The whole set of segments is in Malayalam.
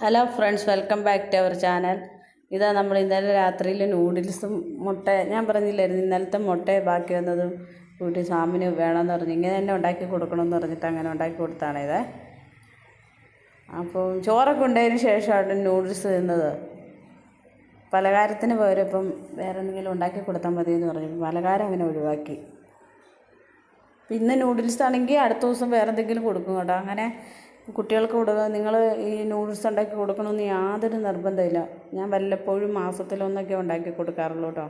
Hello friends welcome back to our channel ഇതാ നമ്മൾ ഇന്നലെ രാത്രിയിൽ നൂഡിൽസും മുട്ട ഞാൻ പറഞ്ഞില്ലായിരുന്നു ഇന്നലത്തെ മുട്ട ബാക്കി വന്നതും കൂട്ടി സാമിന് വേണമെന്ന് പറഞ്ഞ്. ഇങ്ങനെ തന്നെ ഉണ്ടാക്കി കൊടുക്കണമെന്ന് പറഞ്ഞിട്ട് അങ്ങനെ ഉണ്ടാക്കി കൊടുത്താണ് ഇതേ. അപ്പോൾ ചോറൊക്കെ ഉണ്ടായതിന് ശേഷമാണ് നൂഡിൽസ് തിന്നത്. പലഹാരത്തിന് പകരം വേറെ എന്തെങ്കിലും ഉണ്ടാക്കി കൊടുത്താൽ മതി എന്ന് പറഞ്ഞു പലഹാരം അങ്ങനെ ഒഴിവാക്കി. പിന്നെ നൂഡിൽസ് ആണെങ്കിൽ അടുത്ത ദിവസം വേറെ എന്തെങ്കിലും കൊടുക്കും കേട്ടോ. അങ്ങനെ കുട്ടികൾക്ക് കൊടുക്കുക നിങ്ങൾ ഈ നൂഡിൽസ് ഉണ്ടാക്കി കൊടുക്കണമെന്ന് യാതൊരു നിർബന്ധമില്ല ഞാൻ വല്ലപ്പോഴും മാസത്തിലൊന്നൊക്കെ ഉണ്ടാക്കി കൊടുക്കാറുള്ളൂ കേട്ടോ.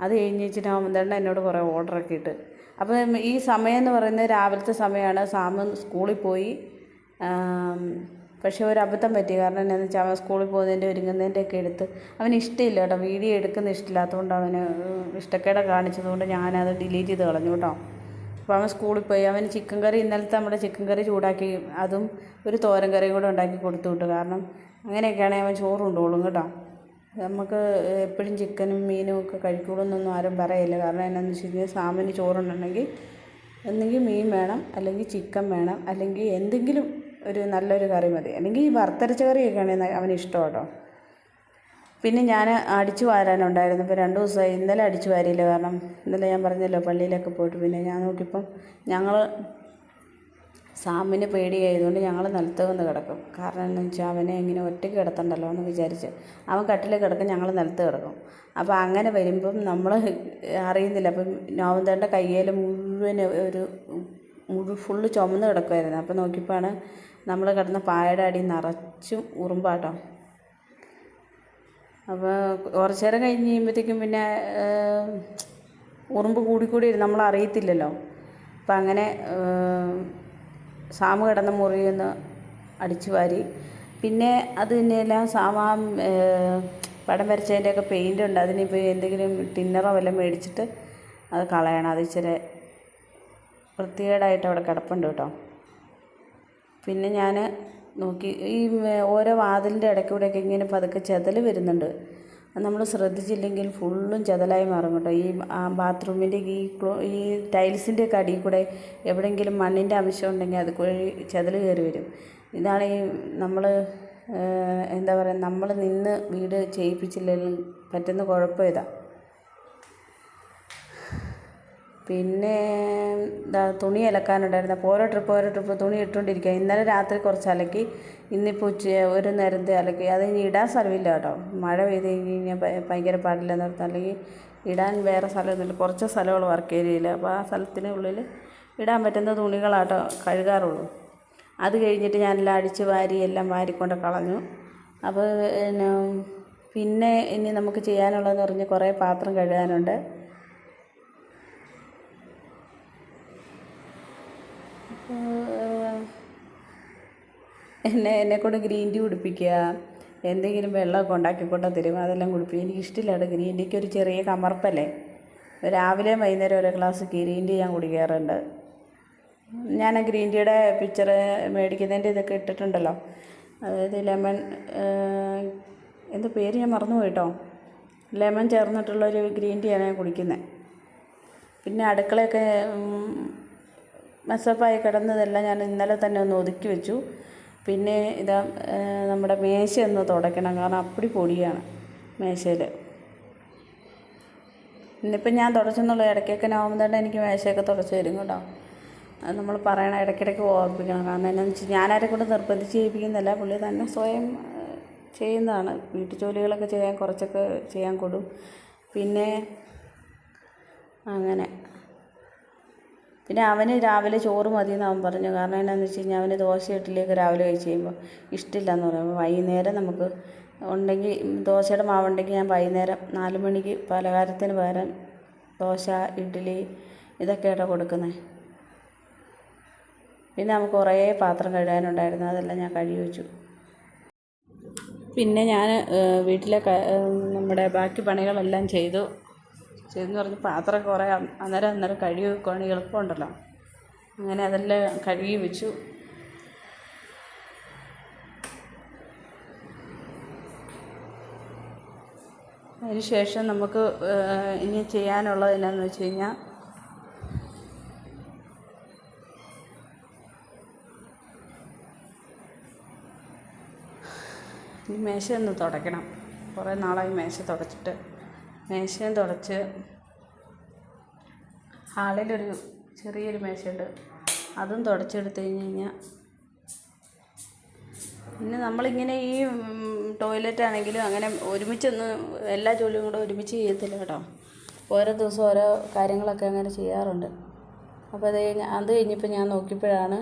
അത് കഴിഞ്ഞ് വെച്ചിട്ട് ആവുമ്പോഴത്തേണ്ട എന്നോട് കുറേ ഓർഡറൊക്കെ ഇട്ട്. അപ്പം ഈ സമയം എന്ന് പറയുന്നത് രാവിലത്തെ സമയമാണ്. സാമൻ സ്കൂളിൽ പോയി. പക്ഷേ ഒരു അബദ്ധം പറ്റി. കാരണം എന്നാന്ന് വെച്ചാൽ അവൻ സ്കൂളിൽ പോകുന്നതിന്റെ ഒരുങ്ങുന്നതിന്റെ ഒക്കെ എടുത്ത് അവന് ഇഷ്ടമില്ല കേട്ടോ. വീഡിയോ എടുക്കുന്ന ഇഷ്ടമില്ലാത്തതുകൊണ്ട് അവന് ഇഷ്ടക്കേടെ കാണിച്ചതുകൊണ്ട് ഞാനത് ഡിലീറ്റ് ചെയ്ത് കളഞ്ഞു കേട്ടോ. അപ്പോൾ അവൻ സ്കൂളിൽ പോയി. അവന് ചിക്കൻ കറി ഇന്നലത്തെ നമ്മുടെ ചിക്കൻ കറി ചൂടാക്കി അതും ഒരു തോരൻ കറിയും കൂടെ ഉണ്ടാക്കി കൊടുത്തു വിട്ടു. കാരണം അങ്ങനെയൊക്കെയാണെങ്കിൽ അവൻ ചോറ് കൊണ്ടുപോകും കേട്ടോ. നമുക്ക് എപ്പോഴും ചിക്കനും മീനും ഒക്കെ കഴിക്കൂടെന്നൊന്നും ആരും പറയില്ല. കാരണം എന്നാന്ന് വെച്ച് കഴിഞ്ഞാൽ സാമിന് ചോറുണ്ടെങ്കിൽ ഒന്നെങ്കിൽ മീൻ വേണം അല്ലെങ്കിൽ ചിക്കൻ വേണം അല്ലെങ്കിൽ എന്തെങ്കിലും ഒരു നല്ലൊരു കറി മതി. അല്ലെങ്കിൽ ഈ വറുത്തരച്ച കറിയൊക്കെയാണ് അവന് ഇഷ്ടം കേട്ടോ. പിന്നെ ഞാൻ അടിച്ചു വാരാനുണ്ടായിരുന്നു. ഇപ്പോൾ രണ്ട് ദിവസമായി ഇന്നലെ അടിച്ചു വാരിയില്ല. കാരണം ഇന്നലെ ഞാൻ പറഞ്ഞല്ലോ പള്ളിയിലൊക്കെ പോയിട്ട് പിന്നെ ഞാൻ നോക്കിയപ്പം ഞങ്ങൾ സാമിന് പേടിയായതുകൊണ്ട് ഞങ്ങൾ നിലത്ത് വന്ന് കിടക്കും. കാരണം എന്താണെന്ന് വെച്ചാൽ അവനെ ഇങ്ങനെ ഒറ്റയ്ക്ക് കിടത്തണ്ടല്ലോ എന്ന് വിചാരിച്ച്. അവൻ കട്ടിൽ കിടക്കും ഞങ്ങൾ നിലത്ത് കിടക്കും. അപ്പോൾ അങ്ങനെ വരുമ്പം നമ്മൾ അറിയുന്നില്ല. അപ്പം നോവന്തേന്റെ കയ്യിൽ മുഴുവൻ ഒരു മുഴു ഫുള്ള് ചുമന്ന് കിടക്കുമായിരുന്നു അപ്പോൾ നോക്കിയപ്പോഴാണ് നമ്മൾ കിടന്ന പായയുടെ അടി നിറച്ചും ഉറുമ്പാട്ടോ. അപ്പോൾ കുറച്ച് നേരം കഴിഞ്ഞ് കഴിയുമ്പോഴത്തേക്കും പിന്നെ ഉറുമ്പ് കൂടിക്കൂടി വരും. നമ്മൾ അറിയത്തില്ലല്ലോ. അപ്പം അങ്ങനെ സാമ് കിടന്ന മുറി ഒന്ന് അടിച്ചു വാരി. പിന്നെ അത് തന്നെയെല്ലാം സാമാ പടം വരച്ചതിന്റെയൊക്കെ പെയിന്റ് ഉണ്ട്. അതിനിപ്പോൾ എന്തെങ്കിലും ടിന്നറോ വല്ലതും മേടിച്ചിട്ട് അത് കളയണം. അത് ഇച്ചിരി വൃത്തികേടായിട്ട് അവിടെ കിടപ്പുണ്ട് കേട്ടോ. പിന്നെ ഞാൻ നോക്കി ഈ ഓരോ വാതിലിന്റെ ഇടയ്ക്കൂടെയൊക്കെ ഇങ്ങനെ പതുക്കെ ചെതൽ വരുന്നുണ്ട്. അത് നമ്മൾ ശ്രദ്ധിച്ചില്ലെങ്കിൽ ഫുള്ളും ചെതലായി മാറും കേട്ടോ. ഈ ബാത്റൂമിന്റെ ഈ ഈ ടൈൽസിന്റെ ഒക്കെ അടിയിൽ കൂടെ എവിടെയെങ്കിലും മണ്ണിന്റെ അംശം ഉണ്ടെങ്കിൽ അത് കൂടി ചെതൽ കയറി വരും. ഇതാണ് ഈ നമ്മൾ എന്താ പറയുക നമ്മൾ നിന്ന് വീട് ചെയ്യിപ്പിച്ചില്ലെങ്കിൽ പറ്റുന്ന കുഴപ്പം ഇതാ. പിന്നെ ദാ തുണി അലക്കാനുണ്ടായിരുന്നു. അപ്പോൾ ഓരോ ട്രിപ്പ് ഓരോ ട്രിപ്പ് തുണി ഇട്ടുകൊണ്ടിരിക്കുക ഇന്നലെ രാത്രി കുറച്ച് അലക്കി ഇന്നിപ്പോൾ ഉച്ച ഒരു നേരത്തെ അലക്കി. അത് ഇനി ഇടാൻ സ്ഥലമില്ല കേട്ടോ. മഴ പെയ്ത് കഴിഞ്ഞ് കഴിഞ്ഞാൽ ഭയ- ഭയങ്കര പാടില്ലെന്ന് ഓർത്ത് അല്ലെങ്കിൽ ഇടാൻ വേറെ സ്ഥലമൊന്നുമില്ല. കുറച്ച് സ്ഥലമുള്ള വർക്ക് ഏരിയയിൽ അപ്പോൾ ആ സ്ഥലത്തിന് ഉള്ളിൽ ഇടാൻ പറ്റുന്ന തുണികളാട്ടോ കഴുകാറുള്ളൂ. അത് കഴിഞ്ഞിട്ട് ഞാനെല്ലാം അടിച്ച് വാരി എല്ലാം വാരിക്കൊണ്ട് കളഞ്ഞു. അപ്പോൾ പിന്നെ ഇനി നമുക്ക് ചെയ്യാനുള്ളതെന്ന് പറഞ്ഞ് കുറേ പാത്രം കഴുകാനുണ്ട്. എന്നെ എന്നെക്കൊണ്ട് ഗ്രീൻ ടീ കുടിപ്പിക്കുക എന്തെങ്കിലും വെള്ളമൊക്കെ ഉണ്ടാക്കി കൊണ്ട് തരും അതെല്ലാം കുടിപ്പിക്കും എനിക്ക് ഇഷ്ടമില്ലാണ്ട് ഗ്രീൻ ടീക്ക് ഒരു ചെറിയ കമർപ്പല്ലേ? രാവിലെയും വൈകുന്നേരം ഓരോ ഗ്ലാസ് ഗ്രീൻ ടീ ഞാൻ കുടിക്കാറുണ്ട്. ഞാൻ ആ ഗ്രീൻ ടീയുടെ പിക്ചർ മേടിക്കുന്നതിന്റെ ഇതൊക്കെ ഇട്ടിട്ടുണ്ടല്ലോ. അതായത് ലെമൺ എന്ത് പേര് ഞാൻ മറന്നു പോയിട്ടോ ലെമൺ ചേർന്നിട്ടുള്ളൊരു ഗ്രീൻ ടീയാണ് ഞാൻ കുടിക്കുന്നത്. പിന്നെ അടുക്കളയൊക്കെ മെസ്സപ്പായി കിടന്നതെല്ലാം ഞാൻ ഇന്നലെ തന്നെ ഒന്ന് ഒതുക്കി വെച്ചു. പിന്നെ ഇതാ നമ്മുടെ മേശ ഒന്ന് തുടയ്ക്കണം. കാരണം അപ്പടി പൊടിയാണ് മേശയിൽ ഇന്നിപ്പം ഞാൻ തുടച്ചെന്നുള്ള. ഇടയ്ക്കൊക്കെ നോവുമ്പോൾ എനിക്ക് മേശയൊക്കെ തുടച്ച് തരും കേട്ടോ. അത് നമ്മൾ പറയണം ഇടയ്ക്കിടയ്ക്ക് ഓർപ്പിക്കണം. കാരണം എന്നാന്ന് വെച്ചാൽ ഞാനാരെ കൊണ്ട് നിർബന്ധിച്ച് ചെയ്യിപ്പിക്കുന്നില്ല പുള്ളി തന്നെ സ്വയം ചെയ്യുന്നതാണ്. വീട്ടു ജോലികളൊക്കെ ചെയ്യാൻ കുറച്ചൊക്കെ ചെയ്യാൻ കൊടും. പിന്നെ അങ്ങനെ. പിന്നെ അവന് രാവിലെ ചോറ് മതി എന്ന് അവൻ പറഞ്ഞു. കാരണം എന്താണെന്ന് വെച്ച് കഴിഞ്ഞാൽ അവന് ദോശ ഇഡ്ഡലിയൊക്കെ രാവിലെ കഴിച്ച് കഴിയുമ്പോൾ ഇഷ്ടമില്ലെന്ന് പറയും. വൈകുന്നേരം നമുക്ക് ഉണ്ടെങ്കിൽ ദോശയുടെ മാവുണ്ടെങ്കിൽ ഞാൻ വൈകുന്നേരം നാല് മണിക്ക് പലഹാരത്തിന് പകരം ദോശ ഇഡ്ഡലി ഇതൊക്കെ ഇട കൊടുക്കുന്നത് പിന്നെ നമുക്ക് കുറേ പാത്രം കഴുകാനുണ്ടായിരുന്നു. അതെല്ലാം ഞാൻ കഴുകി വെച്ചു. പിന്നെ ഞാൻ വീട്ടിലെ നമ്മുടെ ബാക്കി പണികളെല്ലാം ചെയ്തു. ചെയ്തെന്ന് പറഞ്ഞ് പാത്രം കുറേ അന്നേരം അന്നേരം കഴുകി വെക്കുവാണെങ്കിൽ എളുപ്പമുണ്ടല്ലോ. അങ്ങനെ അതെല്ലാം കഴുകി വെച്ചു. അതിന് ശേഷം നമുക്ക് ഇനി ചെയ്യാനുള്ളത് എന്നാന്ന് വെച്ച് കഴിഞ്ഞാൽ മേശ ഒന്ന് തുടയ്ക്കണം. കുറേ നാളായി മേശ തുടച്ചിട്ട്. മേശയും തുടച്ച് ഹാളിലൊരു ചെറിയൊരു മേശയുണ്ട്. അതും തുടച്ചെടുത്ത് കഴിഞ്ഞ് കഴിഞ്ഞാൽ പിന്നെ നമ്മളിങ്ങനെ ഈ ടോയ്ലറ്റ് ആണെങ്കിലും അങ്ങനെ ഒരുമിച്ചൊന്ന് എല്ലാ ജോലിയും കൂടെ ഒരുമിച്ച് ചെയ്യത്തില്ല കേട്ടോ. ഓരോ ദിവസം ഓരോ കാര്യങ്ങളൊക്കെ അങ്ങനെ ചെയ്യാറുണ്ട്. അപ്പോൾ അത് കഴിഞ്ഞ് അത് കഴിഞ്ഞിപ്പോൾ ഞാൻ നോക്കിയപ്പോഴാണ്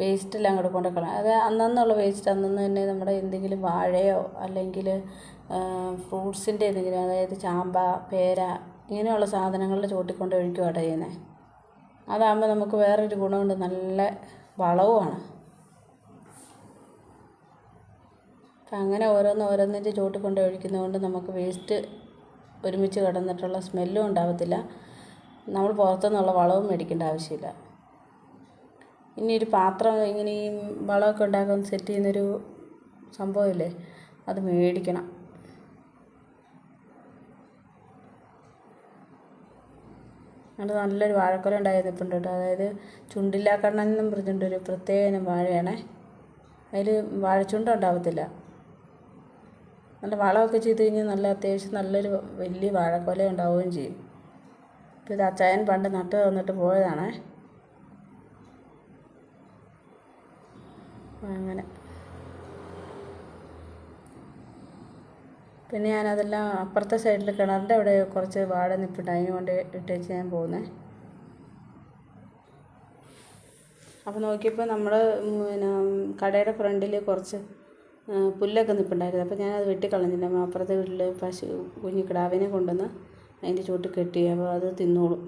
വേസ്റ്റെല്ലാം അങ്ങോട്ട് കൊണ്ടുവയ്ക്കണം അത് അന്നന്നുള്ള വേസ്റ്റ് അന്നന്ന് തന്നെ നമ്മുടെ എന്തെങ്കിലും വാഴയോ അല്ലെങ്കിൽ ഫ്രൂട്ട്സിന്റെ എന്തെങ്കിലും അതായത് ചാമ്പ പേര ഇങ്ങനെയുള്ള സാധനങ്ങളുടെ ചോട്ടിൽ കൊണ്ട് ചെയ്യുന്നത് അതാകുമ്പോൾ നമുക്ക് വേറൊരു ഗുണമുണ്ട് നല്ല വളവുമാണ്. അപ്പം അങ്ങനെ ഓരോന്ന് ഓരോന്നിന്റെ ചോട്ടിൽ കൊണ്ട് ഒഴിക്കുന്നതുകൊണ്ട് നമുക്ക് വേസ്റ്റ് ഒരുമിച്ച് കിടന്നിട്ടുള്ള സ്മെല്ലും ഉണ്ടാകത്തില്ല നമ്മൾ പുറത്തുനിന്നുള്ള വളവും മേടിക്കേണ്ട ആവശ്യമില്ല. ഇനി ഒരു പാത്രം ഇങ്ങനെ വളമൊക്കെ ഉണ്ടാക്കാൻ സെറ്റ് ചെയ്യുന്നൊരു സംഭവമില്ലേ? അത് മേടിക്കണം. അത് നല്ലൊരു വാഴക്കൊല ഉണ്ടായിരുന്നു നിൽപ്പുണ്ട് കേട്ടോ. അതായത് ചുണ്ടില്ലാക്കണ്ണൻ എന്നും പറഞ്ഞിട്ട് ഒരു പ്രത്യേക വാഴയാണേ. അതിൽ വാഴച്ചുണ്ട ഉണ്ടാവത്തില്ല. നല്ല വളമൊക്കെ ചെയ്ത് കഴിഞ്ഞാൽ നല്ല അത്യാവശ്യം നല്ലൊരു വലിയ വാഴക്കൊല ഉണ്ടാവുകയും ചെയ്യും. ഇപ്പോൾ ഇത് അച്ചായൻ പണ്ട് നട്ട് തന്നിട്ട് പോയതാണേ. അങ്ങനെ. പിന്നെ ഞാനതെല്ലാം അപ്പുറത്തെ സൈഡിൽ കിണറിന്റെ അവിടെ കുറച്ച് വാഴ നിൽപ്പുണ്ട് അതിന് കൊണ്ട് ഇട്ടേച്ച് ഞാൻ പോകുന്നത് അപ്പോൾ നോക്കിയപ്പോൾ നമ്മൾ പിന്നെ കടയുടെ ഫ്രണ്ടിൽ കുറച്ച് പുല്ലൊക്കെ നിൽപ്പുണ്ടായിരുന്നു അപ്പോൾ ഞാനത് വെട്ടിക്കളഞ്ഞില്ല. അപ്പുറത്തെ വീട്ടിൽ പശു കുഞ്ഞു കിടാവിനെ കൊണ്ടുവന്ന് അതിന്റെ ചുവട്ട് കെട്ടി. അപ്പോൾ അത് തിന്നോളും.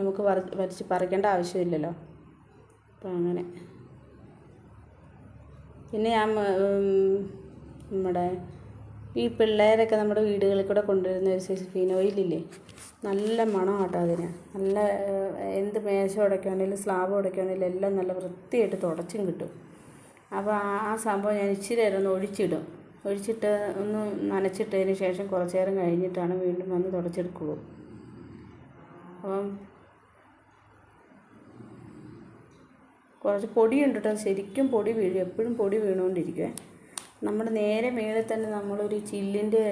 നമുക്ക് വറ വലിച്ച് പറിക്കേണ്ട ആവശ്യമില്ലല്ലോ. അപ്പോൾ അങ്ങനെ. പിന്നെ ഞാൻ നമ്മുടെ ഈ പിള്ളേരൊക്കെ നമ്മുടെ വീടുകളിൽ കൂടെ കൊണ്ടുവരുന്ന ഒരു സൈസ് ഫിനോയിലില്ലേ നല്ല മണം കേട്ടോ അതിന്. നല്ല എന്ത് മേശ ഉടയ്ക്കുകയാണെങ്കിലും സ്ലാബ് ഉടയ്ക്കുകയാണെങ്കിലും എല്ലാം നല്ല വൃത്തിയായിട്ട് തുടച്ചും കിട്ടും. അപ്പോൾ ആ സംഭവം ഞാൻ ഇച്ചിരി നേരം ഒന്ന് ഒഴിച്ചിടും. ഒഴിച്ചിട്ട് ഒന്ന് നനച്ചിട്ടതിന് ശേഷം കുറച്ച് നേരം കഴിഞ്ഞിട്ടാണ് വീണ്ടും വന്ന് തുടച്ചെടുക്കുള്ളൂ. അപ്പം കുറച്ച് പൊടിയുണ്ട് കേട്ടോ ശരിക്കും പൊടി വീഴും. എപ്പോഴും പൊടി വീണുകൊണ്ടിരിക്കുവേ. നമ്മുടെ നേരെ മേളിൽ തന്നെ നമ്മളൊരു ചില്ലിന്റെ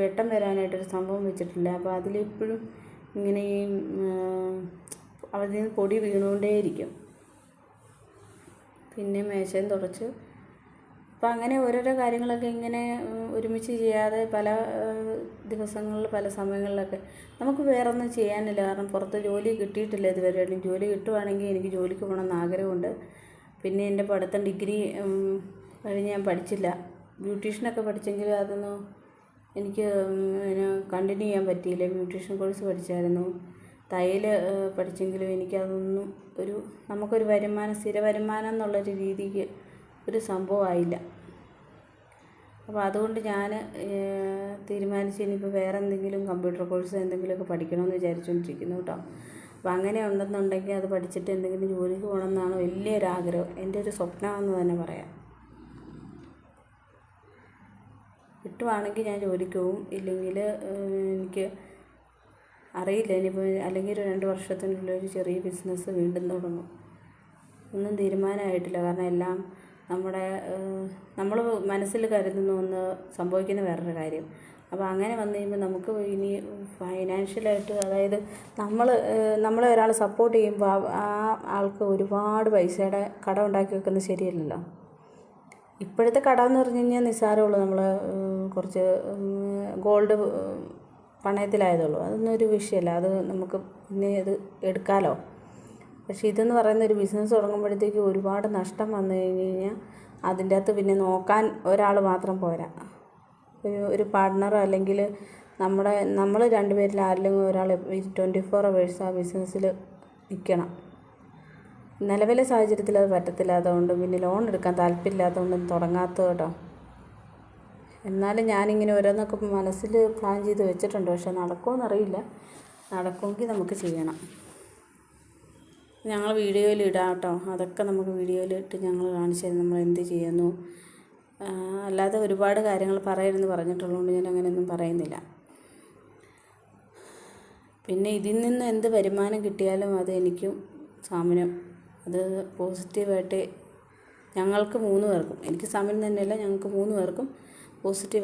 വെട്ടം വരാനായിട്ടൊരു സംഭവം വെച്ചിട്ടില്ല. അപ്പോൾ അതിലെപ്പോഴും ഇങ്ങനെ ഈ അതിൽ നിന്ന് പൊടി വീണുകൊണ്ടേയിരിക്കും. പിന്നെ മേശയും തുടച്ച്. അപ്പം അങ്ങനെ ഓരോരോ കാര്യങ്ങളൊക്കെ ഇങ്ങനെ ഒരുമിച്ച് ചെയ്യാതെ പല ദിവസങ്ങളിൽ പല സമയങ്ങളിലൊക്കെ നമുക്ക് വേറെ ഒന്നും ചെയ്യാനില്ല. കാരണം പുറത്ത് ജോലി കിട്ടിയിട്ടില്ല ഇതുവരെയായിട്ടും ജോലി കിട്ടുവാണെങ്കിൽ എനിക്ക് ജോലിക്ക് പോകണമെന്ന് ആഗ്രഹമുണ്ട്. പിന്നെ എന്റെ പഠിത്തം ഡിഗ്രി കഴിഞ്ഞ് ഞാൻ പഠിച്ചില്ല. ബ്യൂട്ടീഷ്യനൊക്കെ പഠിച്ചെങ്കിൽ അതൊന്നും എനിക്ക് പിന്നെ കണ്ടിന്യൂ ചെയ്യാൻ പറ്റിയില്ല. ബ്യൂട്ടീഷ്യൻ കോഴ്സ് പഠിച്ചായിരുന്നു. തയ്യൽ പഠിച്ചെങ്കിലും എനിക്കതൊന്നും ഒരു നമുക്കൊരു വരുമാനം സ്ഥിര വരുമാനം എന്നുള്ളൊരു രീതിക്ക് ഒരു സംഭവമായില്ല അപ്പോൾ അതുകൊണ്ട് ഞാൻ തീരുമാനിച്ച് ഇനിയിപ്പോൾ വേറെ എന്തെങ്കിലും കമ്പ്യൂട്ടർ കോഴ്സ് എന്തെങ്കിലുമൊക്കെ പഠിക്കണമെന്ന് വിചാരിച്ചുകൊണ്ടിരിക്കുന്നു കേട്ടോ അപ്പോൾ അങ്ങനെ ഉണ്ടെന്നുണ്ടെങ്കിൽ അത് പഠിച്ചിട്ട് എന്തെങ്കിലും ജോലിക്ക് പോകണമെന്നാണ് വലിയൊരാഗ്രഹം. എന്റെ ഒരു സ്വപ്നമെന്ന് തന്നെ പറയാം. കിട്ടുവാണെങ്കിൽ ഞാൻ ജോലിക്ക് പോവും. ഇല്ലെങ്കിൽ എനിക്ക് അറിയില്ല. ഇനിയിപ്പോൾ അല്ലെങ്കിൽ ഒരു രണ്ട് വർഷത്തിനുള്ളിൽ ഒരു ചെറിയ ബിസിനസ് വീണ്ടും തുടങ്ങും. ഒന്നും തീരുമാനമായിട്ടില്ല. കാരണം എല്ലാം നമ്മുടെ നമ്മൾ മനസ്സിൽ കരുതുന്ന ഒന്ന് സംഭവിക്കുന്ന വേറൊരു കാര്യം. അപ്പോൾ അങ്ങനെ വന്നു കഴിയുമ്പോൾ നമുക്ക് ഇനി ഫൈനാൻഷ്യലായിട്ട് അതായത് നമ്മൾ നമ്മളെ ഒരാൾ സപ്പോർട്ട് ചെയ്യുമ്പോൾ ആ ആൾക്ക് ഒരുപാട് പൈസയുടെ കടം ഉണ്ടാക്കി വെക്കുന്നത് ശരിയല്ലല്ലോ. ഇപ്പോഴത്തെ കട എന്ന് പറഞ്ഞു കഴിഞ്ഞാൽ നിസ്സാരമുള്ളൂ നമ്മൾ കുറച്ച് ഗോൾഡ് പണയത്തിലായതുള്ളൂ അതൊന്നും ഒരു വിഷയമല്ല. അത് നമുക്ക് പിന്നെ അത് എടുക്കാമല്ലോ പക്ഷേ ഇതെന്ന് പറയുന്ന ഒരു ബിസിനസ് തുടങ്ങുമ്പോഴത്തേക്ക് ഒരുപാട് നഷ്ടം വന്നു കഴിഞ്ഞ് കഴിഞ്ഞാൽ അതിന്റെ അകത്ത് പിന്നെ നോക്കാൻ ഒരാൾ മാത്രം പോരാ. ഒരു ഒരു പാർട്ട്ണറോ അല്ലെങ്കിൽ നമ്മുടെ നമ്മൾ രണ്ടുപേരിൽ ആരെങ്കിലും ഒരാൾ ട്വന്റി ഫോർ അവേഴ്സ് ആ ബിസിനസ്സിൽ നിൽക്കണം. നിലവിലെ സാഹചര്യത്തിൽ അത് പറ്റത്തില്ല അതുകൊണ്ട് പിന്നെ ലോൺ എടുക്കാൻ താല്പര്യമില്ലാത്തതുകൊണ്ട് തുടങ്ങാത്തത് കേട്ടോ. എന്നാലും ഞാനിങ്ങനെ ഓരോന്നൊക്കെ മനസ്സിൽ പ്ലാൻ ചെയ്ത് വെച്ചിട്ടുണ്ട്. പക്ഷെ നടക്കുമെന്നറിയില്ല നടക്കുമെങ്കിൽ നമുക്ക് ചെയ്യണം. ഞങ്ങൾ വീഡിയോയിൽ ഇടാം കേട്ടോ. അതൊക്കെ നമുക്ക് വീഡിയോയിൽ ഇട്ട് ഞങ്ങൾ കാണിച്ചു തരും. നമ്മൾ എന്ത് ചെയ്യുന്നു? അല്ലാതെ ഒരുപാട് കാര്യങ്ങൾ പറയരുതെന്ന് പറഞ്ഞിട്ടുള്ളതുകൊണ്ട് ഞാൻ അങ്ങനെയൊന്നും പറയുന്നില്ല. പിന്നെ ഇതിൽ നിന്ന് എന്ത് വരുമാനം കിട്ടിയാലും അത് എനിക്കും സാമിനും അത് പോസിറ്റീവായിട്ട് ഞങ്ങൾക്ക് മൂന്ന് പേർക്കും. എനിക്ക് സാമിന് തന്നെയല്ല ഞങ്ങൾക്ക് മൂന്ന് പേർക്കും പോസിറ്റീവ്